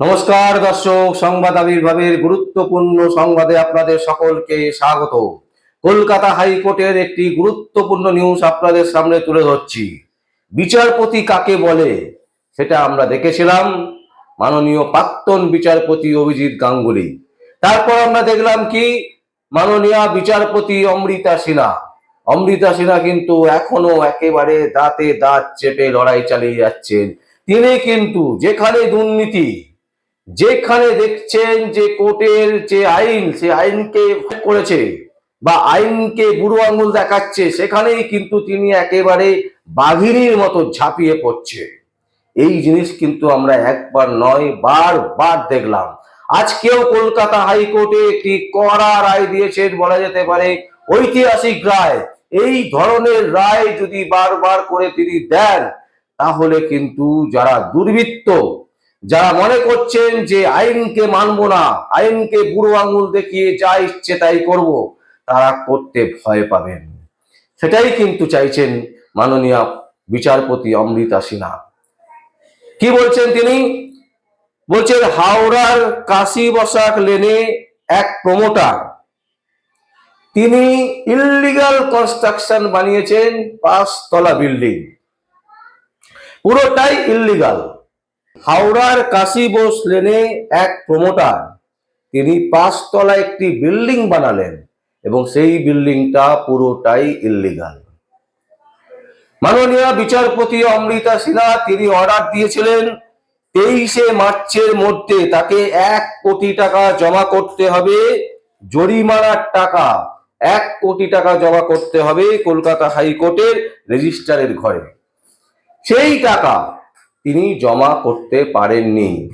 নমস্কার দর্শক, সংবাদ আবির্ভাবের গুরুত্বপূর্ণ সংবাদে আপনাদের সকলকে স্বাগত। কলকাতা হাইকোর্টের একটি গুরুত্বপূর্ণ নিউজ আপনাদের সামনে তুলে ধরছি। বিচারপতি কাকে বলে, সেটা আমরা দেখেছিলাম। মাননীয় প্রাক্তন বিচারপতি অভিজিৎ গাঙ্গুলি। তারপর আমরা দেখলাম কি, মাননীয় বিচারপতি অমৃতা সিনহা। অমৃতা সিনহা কিন্তু এখনও একেবারে দাঁতে দাঁত চেপে লড়াই চালিয়ে যাচ্ছেন। তিনি কিন্তু যেখানে দুর্নীতি যেখানে দেখছেন যে কোর্টের যে আইন, সে আইনকে করেছে বা আইনকে বুড়ো আঙুল দেখাচ্ছে, সেখানেই কিন্তু তিনি একেবারে বাঘিনীর মতো ঝাঁপিয়ে পড়ছে। এই জিনিস কিন্তু আমরা একবার নয়, বারবার দেখলাম। আজকেও কলকাতা হাইকোর্টে একটি কড়া রায় দিয়েছেন, বলা যেতে পারে, ঐতিহাসিক রায়। এই ধরনের রায় যদি বারবার করে তিনি দেন, তাহলে কিন্তু যারা দুর্বৃত্ত যারা মনে করছেন যে আইনকে মানবো না, আইনকে বুড়ো আঙুল দেখিয়ে যা ইচ্ছে তাই করব, তারা করতে ভয় পাবেন। সেটাই কিন্তু চাইছেন মাননীয় বিচারপতি অমৃতা সিনহা। কি বলছেন তিনি? বলছেন, হাওড়ার কাশি বসাক লেনে এক প্রমোটার তিনি ইল্লিগাল কনস্ট্রাকশন বানিয়েছেন পাঁচতলা বিল্ডিং পুরোটাই ইল্লিগাল হাওড়ার কাশি বোস লেনে এক প্রমোটার। তিনি পাঁচতলা একটি বিল্ডিং বানালেন এবং সেই বিল্ডিংটা পুরোটাই ইল্লিগাল। মাননীয় বিচারপতি অমৃতা সিনহা তিনি অর্ডার দিয়েছিলেন, তেইশে মার্চের মধ্যে তাকে এক কোটি টাকা জমা করতে হবে, জরিমানার টাকা এক কোটি টাকা জমা করতে হবে কলকাতা হাইকোর্টের রেজিস্ট্রারের ঘরে। সেই টাকা তিনি জমা করতে পারেননি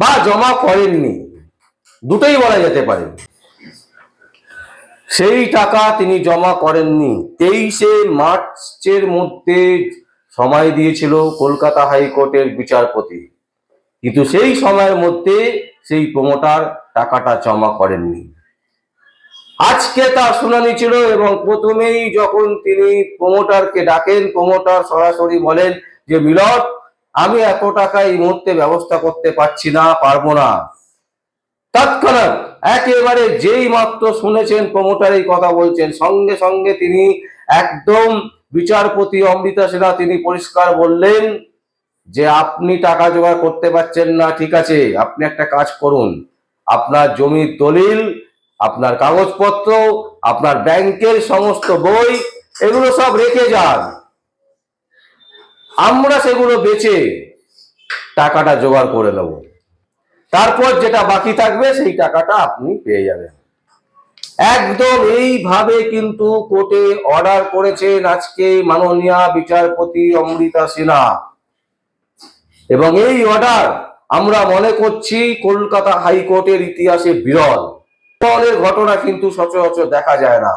বা জমা করেননি। দুটোই বলা যেতে পারে। সেই টাকা তিনি জমা করেননি। তেইশে মার্চের মধ্যে সময় দিয়েছিল কলকাতা হাইকোর্টের বিচারপতি। কিন্তু সেই সময়ের মধ্যে সেই প্রমোটার টাকাটা জমা করেননি। আজকে তার শুনানি ছিল এবং প্রথমেই যখন তিনি প্রমোটারকে ডাকেন, প্রমোটার সরাসরি বলেন যে মিলট আমি এত টাকা এই মুহূর্তে ব্যবস্থা করতে পারছি না, পারব না। তৎক্ষণাৎ একেবারে যেই মাত্র শুনেছেন প্রমোটার এই কথা বলছেন, সঙ্গে সঙ্গে তিনি একদম বিচারপতি অমৃতা সিনহা তিনি পরিষ্কার বললেন যে আপনি টাকা জোগাড় করতে পারছেন না, ঠিক আছে, আপনি একটা কাজ করুন। আপনার জমির দলিল, আপনার কাগজপত্র, আপনার ব্যাংকের সমস্ত বই, এগুলো সব রেখে যান। আমরা সেগুলো বেচে টাকাটা জোগাড় করে নেব। তারপর যেটা বাকি থাকবে সেই টাকাটা আপনি পেয়ে যাবেন। একদম এইভাবে কিন্তু কোর্টে অর্ডার করেছেন আজকে মাননীয় বিচারপতি অমৃতা সিনহা এবং এই অর্ডার আমরা মনে করছি কলকাতা হাইকোর্টের ইতিহাসে বিরল। ধরনের ঘটনা কিন্তু সচরাচর দেখা যায় না।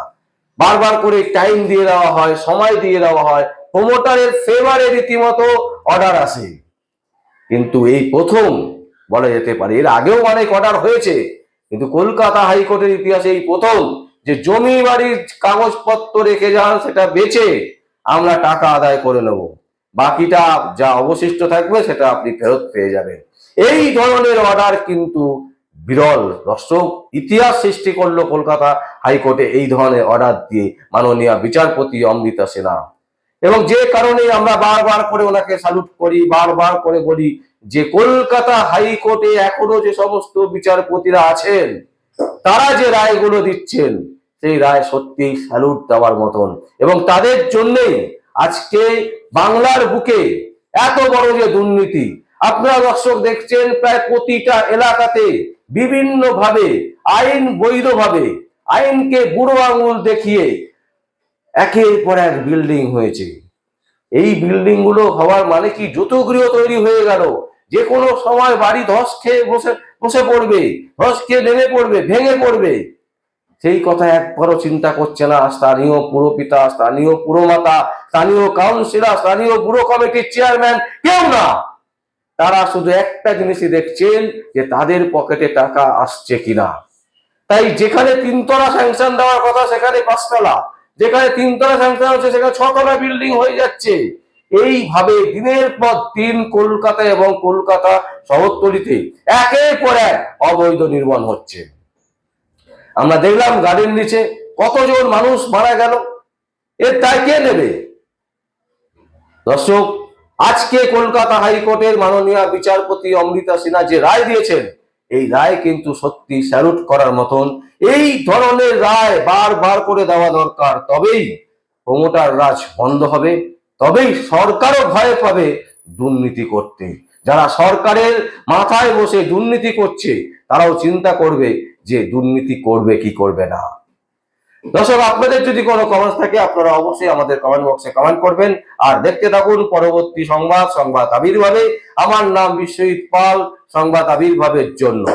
বারবার করে টাইম দিয়ে দেওয়া হয়, সময় দিয়ে দেওয়া হয় প্রমোটারের ফেভারে রীতিমতো অর্ডার আসে। কিন্তু এই প্রথম বলা যেতে পারে, এর আগেও অনেক অর্ডার হয়েছে, কিন্তু কলকাতা হাইকোর্টের ইতিহাসে এই প্রথম যে জমি বাড়ির কাগজপত্র রেখে যান, সেটা বেচে আমরা টাকা আদায় করে নেব। বাকিটা যা অবশিষ্ট থাকবে, সেটা আপনি ফেরত পেয়ে যাবেন। এই ধরনের অর্ডার কিন্তু বিরল। দর্শক, ইতিহাস সৃষ্টি করল কলকাতা হাইকোর্টে এই ধরনের অর্ডার দিয়ে মাননীয় বিচারপতি অমৃতা সিনহা এবং যে কারণে আমরা বারবার করে ওনাকে স্যালুট করি, বারবার করে বলি যে কলকাতা হাইকোর্টে এখনও যে সমস্ত বিচারপতিরা আছেন, তারা যে রায়গুলো দিচ্ছেন, সেই রায় সত্যি স্যালুট দেওয়ার মতন। এবং তাদের জন্যেই আজকে বাংলার বুকে এত বড় যে দুর্নীতি, আপনারা দর্শক দেখছেন প্রায় প্রতিটা এলাকাতে বিভিন্নভাবে, আইন বৈধভাবে, আইনকে বুড়ো আঙুল দেখিয়ে একের পর এক বিল্ডিং হয়েছে। এই বিল্ডিংগুলো হওয়ার মানে কি? যুতগৃহ তৈরি হয়ে গেল। যে কোনো সময় বাড়ি ধস খেয়ে বসে বসে পড়বে, ধস খেয়ে নেমে পড়বে, ভেঙে পড়বে। সেই কথা একবারও চিন্তা করছে না স্থানীয় পুরপিতা, স্থানীয় পুরমাতা, স্থানীয় কাউন্সিলর স্থানীয় ব্যুরো কমিটির চেয়ারম্যান কেউ না। তারা শুধু একটা জিনিসই দেখছেন যে তাদের পকেটে টাকা আসছে কিনা। তাই যেখানে তিনতলা স্যাংশন দেওয়ার কথা, সেখানে পাঁচতলা। যেখানে তিনতলা স্যাংশন হচ্ছে, সেখানে ছতলা বিল্ডিং হয়ে যাচ্ছে। এইভাবে দিনের পর দিন কলকাতা এবং কলকাতা শহরতলিতে একের পর এক অবৈধ নির্মাণ হচ্ছে। আমরা দেখলাম গাড়ির নিচে কতজন মানুষ মারা গেল। এর দায় কে নেবে? দর্শক, আজকে কলকাতা হাইকোর্টের মাননীয় বিচারপতি অমৃতা সিনহা যে রায় দিয়েছেন এই রায় কিন্তু সত্যি স্যালুট করার মতন। এই ধরনের রায় বারবার করে দেওয়া দরকার। তবেই ক্ষমতার রাজ বন্ধ হবে, তবেই সরকারও ভয় পাবে দুর্নীতি করতে। যারা সরকারের মাথায় বসে দুর্নীতি করছে, তারাও চিন্তা করবে যে দুর্নীতি করবে কি করবে না। দর্শক, আপনাদের যদি কোনো কমেন্টস থাকে, আপনারা অবশ্যই আমাদের কমেন্ট বক্সে কমেন্ট করবেন। আর দেখতে থাকুন পরবর্তী সংবাদ সংবাদ আবির্ভাবে। আমার নাম বিশ্বজিৎ পাল, সংবাদ আবির্ভাবের জন্য।